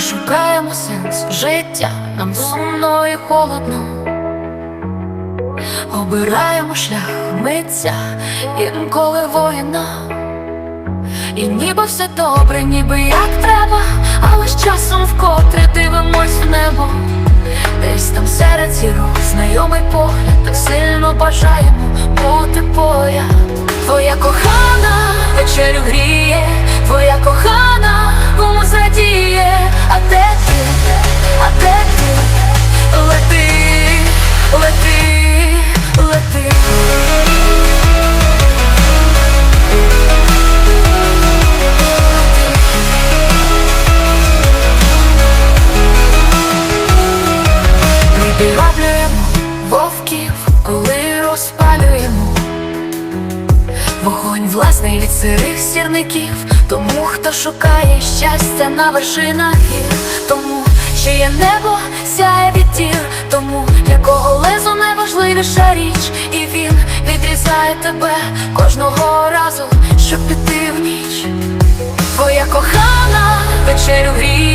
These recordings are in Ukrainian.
шукаємо сенс життя, нам сумно і холодно. Обираємо шлях митця, інколи воїна. І ніби все добре, ніби як треба, але з часом вкотре дивимось в небо. Десь там серед зірок знайомий погляд, так сильно бажаємо бути поряд. Твоя кохана вечерю гріє, твоя кохана Ми підроблюємо вовків, коли розпалюємо. Вогонь власний від сирих сірників, тому хто шукає щастя на вершинах гір, тому що є небо, сяє від тір, тому для кого лезо найважливіша річ, і він відрізає тебе кожного разу, щоб піти в ніч. Твоя кохана вечерю гріє,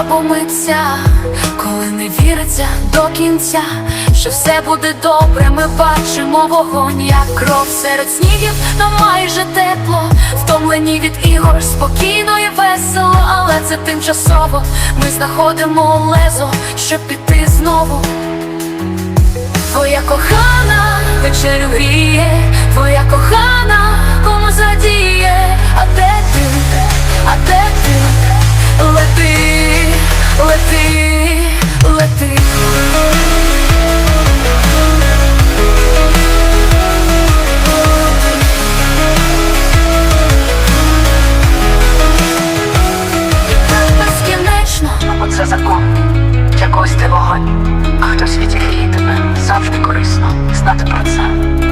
або митця, коли не віриться до кінця, що все буде добре, ми бачимо вогонь, як кров серед снігів, та майже тепло, втомлені від ігор, спокійно і весело, але це тимчасово. Ми знаходимо лезо, щоб піти знову. Твоя кохана вечерю гріє, когось ти а хтось відігріє тебе. Завжди корисно знати про це.